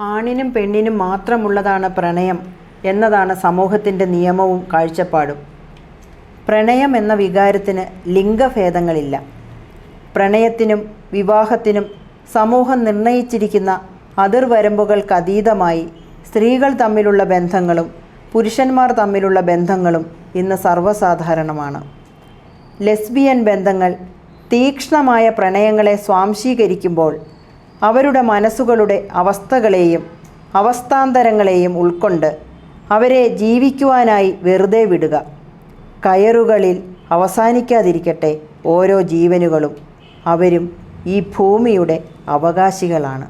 ആണിനും പെണ്ണിനും മാത്രമുള്ളതാണ് പ്രണയം എന്നതാണ് സമൂഹത്തിന്റെ നിയമവും കാഴ്ചപ്പാടും. പ്രണയം എന്ന വികാരത്തിന് ലിംഗഭേദങ്ങളില്ല. പ്രണയത്തിനും വിവാഹത്തിനും സമൂഹം നിർണയിച്ചിരിക്കുന്ന അതിർവരമ്പുകൾക്കതീതമായി സ്ത്രീകൾ തമ്മിലുള്ള ബന്ധങ്ങളും പുരുഷന്മാർ തമ്മിലുള്ള ബന്ധങ്ങളും ഇന്ന് സർവസാധാരണമാണ്. ലെസ്ബിയൻ ബന്ധങ്ങൾ തീക്ഷ്ണമായ പ്രണയങ്ങളെ സ്വാംശീകരിക്കുമ്പോൾ അവരുടെ മനസ്സുകളുടെ അവസ്ഥകളെയും അവസ്ഥാന്തരങ്ങളെയും ഉൾക്കൊണ്ട് അവരെ ജീവിക്കുവാനായി വെറുതെ വിടുക. കയറുകളിൽ അവസാനിക്കാതിരിക്കട്ടെ ഓരോ ജീവനുകളും. അവരും ഈ ഭൂമിയുടെ അവകാശികളാണ്.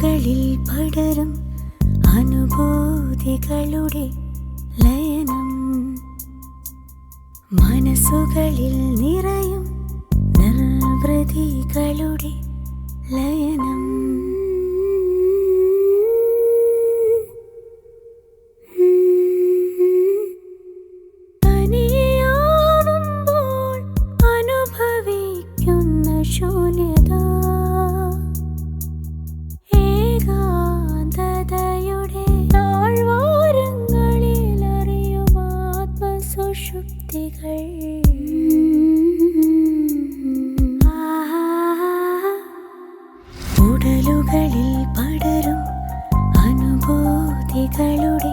ഉടലുകളിൽ പടരും അനുഭൂതികളുടെ ലയനം. മനസ്സുകളിൽ നിറയും നിർവൃതികളുടെ ലയനം. തനിയാവുമ്പോൾ ആത്മസുഷുപ്തികൾ ഉടലുകളിൽ പടരും അനുഭൂതികളുടെ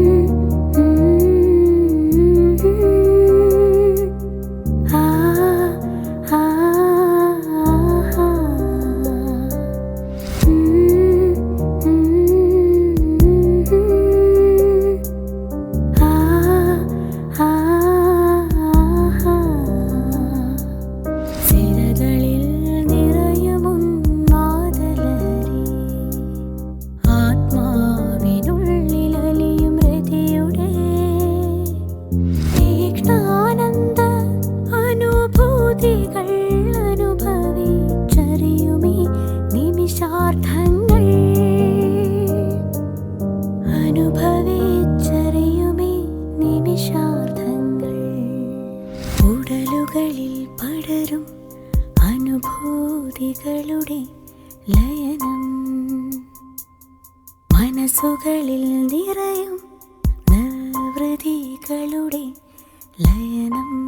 അനുഭൂതികളുടെ ലയനം. മനസ്സുകളിൽ നിറയും നിർവൃതികളുടെ ലയനം.